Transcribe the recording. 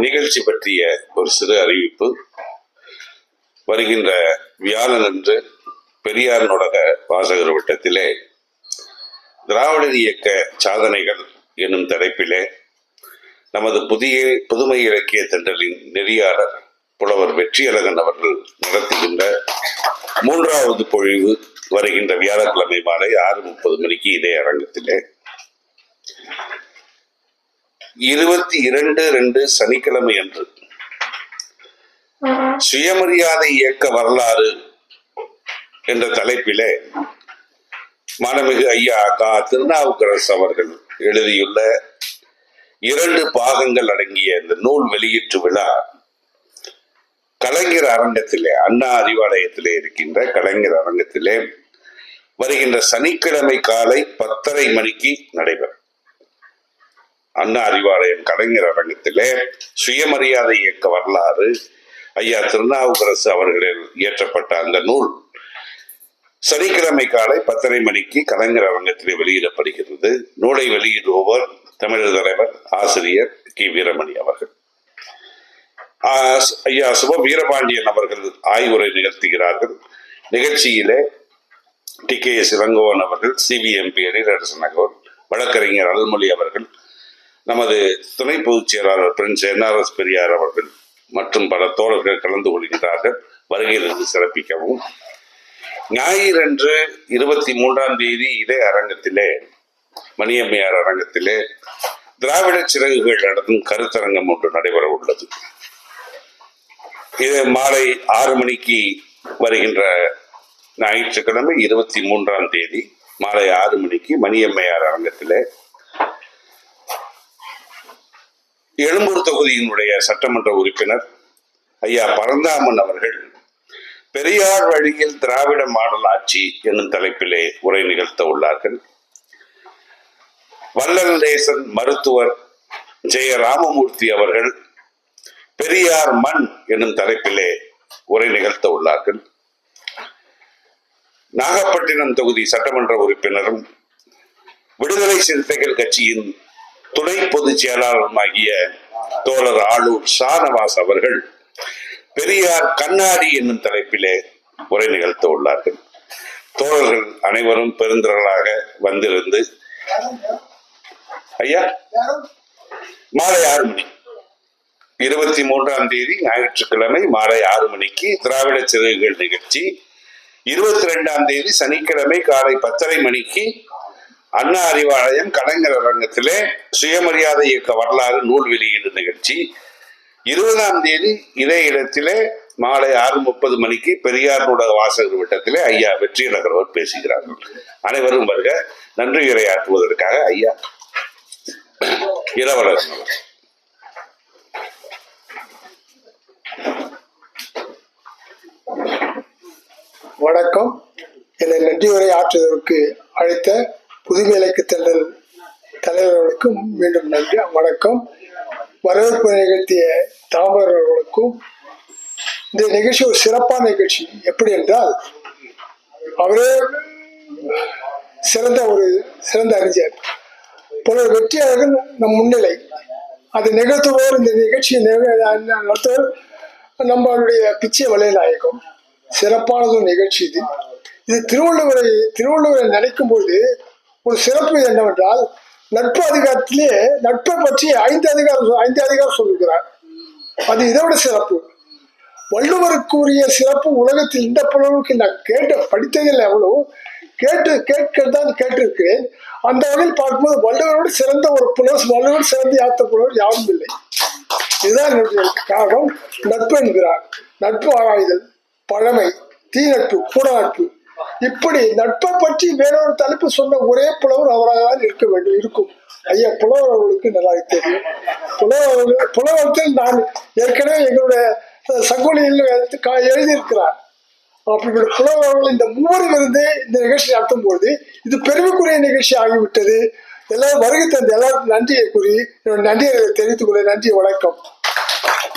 நிகழ்ச்சி பற்றிய ஒரு சிறு அறிவிப்பு. வருகின்ற வியாழனன்று பெரியார் நூலக வாசகர் வட்டத்திலே திராவிடர் இயக்க சாதனைகள் என்னும் தலைப்பிலே நமது புதிய புதுமை இலக்கிய திண்டலின் நெறியாளர் புலவர் வெற்றியழகன் அவர்கள் நடத்துகின்ற மூன்றாவது பொழிவு வருகின்ற வியாழக்கிழமை மாலை ஆறு முப்பது மணிக்கு இதே அரங்கத்திலே இருபத்தி இரண்டு ரெண்டு சனிக்கிழமை அன்று. சுயமரியாதை இயக்க வரலாறு என்ற தலைப்பிலே மாணமிகு ஐயா கா திருநாவுக்கரசு அவர்கள் எழுதியுள்ள இரண்டு பாகங்கள் அடங்கிய இந்த நூல் வெளியீட்டு விழா கலைஞர் அரங்கத்திலே அண்ணா அறிவாலயத்திலே இருக்கின்ற கலைஞர் அரங்கத்திலே வருகின்ற சனிக்கிழமை காலை பத்தரை மணிக்கு நடைபெறும். அண்ணா அறிவாலயம் கலைஞர் அரங்கத்திலே சுயமரியாதை இயக்க வரலாறு ஐயா திருநாவுக்கரசு அவர்களில் இயற்றப்பட்ட அந்த நூல் சனிக்கிழமை காலை பத்தரை மணிக்கு கலைஞர் அரங்கத்திலே வெளியிடப்படுகிறது. நூலை வெளியிடுபவர் தமிழர் தலைவர் ஆசிரியர் கி. வீரமணி அவர்கள். ஆஹ் ஐயா சுப வீரபாண்டியன் அவர்கள் ஆய்வுரை நிகழ்த்துகிறார்கள். நிகழ்ச்சியிலே டி. கே. எஸ் இளங்கோவன் அவர்கள் சிபிஎம்பி எழிலரசன் அவர்கள் வழக்கறிஞர் அருள்மொழி அவர்கள் நமது துணை பொதுச் செயலாளர் பிரின்ஸ் என்ஆர்எஸ் பெரியார் அவர்கள் மற்றும் பல தோழர்கள் கலந்து கொள்கின்றார்கள். வருகையிலிருந்து சிறப்பிக்கவும். ஞாயிறன்று இருபத்தி மூன்றாம் தேதி இதே அரங்கத்திலே மணியம்மையார் அரங்கத்திலே திராவிட சிறகுகள் நடத்தும் கருத்தரங்கம் ஒன்று நடைபெற உள்ளது. இது மாலை ஆறு மணிக்கு வருகின்ற ஞாயிற்றுக்கிழமை இருபத்தி மூன்றாம் தேதி மாலை ஆறு மணிக்கு மணியம்மையார் அரங்கத்திலே எழும்பூர் தொகுதியினுடைய சட்டமன்ற உறுப்பினர் ஐயா பரந்தாமன் அவர்கள் பெரியார் வழியில் திராவிட மாடல் ஆட்சி என்னும் தலைப்பிலே உரை நிகழ்த்த உள்ளார்கள். வல்லல் தேசன் மருத்துவர் ஜெய ராமமூர்த்தி அவர்கள் பெரியார் மண் என்னும் தலைப்பிலே உரை நிகழ்த்த உள்ளார்கள். நாகப்பட்டினம் தொகுதி சட்டமன்ற உறுப்பினரும் விடுதலை சிறுத்தைகள் கட்சியின் துணை பொதுச் செயலாளருமாகிய தோழர் ஆளூர் ஷானவாஸ் அவர்கள் பெரியார் கண்ணாடி என்னும் தலைப்பிலே உரை நிகழ்த்த உள்ளார்கள். தோழர்கள் அனைவரும் பெருந்திரளாக வந்திருந்து ஐயா மாலை ஆறு மணி. இருபத்தி மூன்றாம் தேதி ஞாயிற்றுக்கிழமை மாலை ஆறு மணிக்கு திராவிட சிறகுகள் நிகழ்ச்சி. இருபத்தி ரெண்டாம் தேதி சனிக்கிழமை காலை பத்தரை மணிக்கு அண்ணா அறிவாலயம் கலைஞர் அரங்கத்திலே சுயமரியாதை இயக்க வரலாறு நூல் வெளியீடு நிகழ்ச்சி. இருபதாம் தேதி இதே இடத்திலே மாலை ஆறு முப்பது மணிக்கு பெரியார் நூலக வாசகர் வட்டத்திலே ஐயா வெற்றியழகர் பேசுகிறார்கள். அனைவரும் வருக நன்றி உரையாற்றுவதற்காக ஐயா. இளவரசன். வணக்கம். என்னை நன்றி உரை ஆற்றுவதற்கு அழைத்த புதுமேலைக்கு தள்ளல். தலைவர்களுக்கும் மீண்டும் நன்றி வணக்கம். வரவேற்பு நிகழ்த்திய தாமரர்களுக்கும் இந்த நிகழ்ச்சி ஒரு சிறப்பான நிகழ்ச்சி. எப்படி என்றால் அவரே சிறந்த ஒரு சிறந்த அறிஞர். பல வெற்றியாளர்கள் நம் முன்னிலை. அதை நிகழ்த்துவோர் இந்த நிகழ்ச்சியை நடத்துவோர் நம்மளுடைய பிச்சை வலைநாயகம். சிறப்பானதும் நிகழ்ச்சி இது. இது திருவள்ளுவரை திருவள்ளுவரை நினைக்கும் பொழுது ஒரு சிறப்பு என்னவென்றால் நட்பு அதிகாரத்திலே நட்பை பற்றி ஐந்து அதிகாரம் ஐந்து அதிகாரம் சொல்லுகிறார். அது இதை விட சிறப்பு. வள்ளுவருக்குரிய சிறப்பு உலகத்தில் இந்த புலவருக்கு நான் கேட்டு படித்ததில் எவ்வளவு கேட்டு கேட்கத்தான் கேட்டிருக்கிறேன். அந்த வகையில் பார்க்கும்போது வள்ளுவரோடு சிறந்த ஒரு புலர் வள்ளுவர் சிறந்த யாத்த புலவர் யாரும் இல்லை. இதுதான் என்னுடைய காரணம். நட்பு என்கிறார். நட்பு ஆராய்தல் பழமை தீ நட்பு கூட நட்பு இப்படி நட்பை பற்றி வேறொரு தலைப்பு சொன்ன ஒரே புலவர் அவராக இருக்க வேண்டும் இருக்கும். ஐயா புலவர் அவர்களுக்கு நல்லா தெரியும். புலவர் புலவரத்தில் நான் ஏற்கனவே எங்களுடைய சங்கொலியில் கா- எழுதியிருக்கிறார். அப்படிப்பட்ட புலவர்கள் இந்த மூவரும் இருந்து இந்த நிகழ்ச்சி நடத்தும் பொழுது இது பெருமைக்குரிய நிகழ்ச்சி ஆகிவிட்டது. எல்லாரும் வருகை தந்த எல்லாருக்கும் நன்றியை கூறி என்னோட நன்றியை தெரிவித்துக் கொள்ள நன்றி வணக்கம்.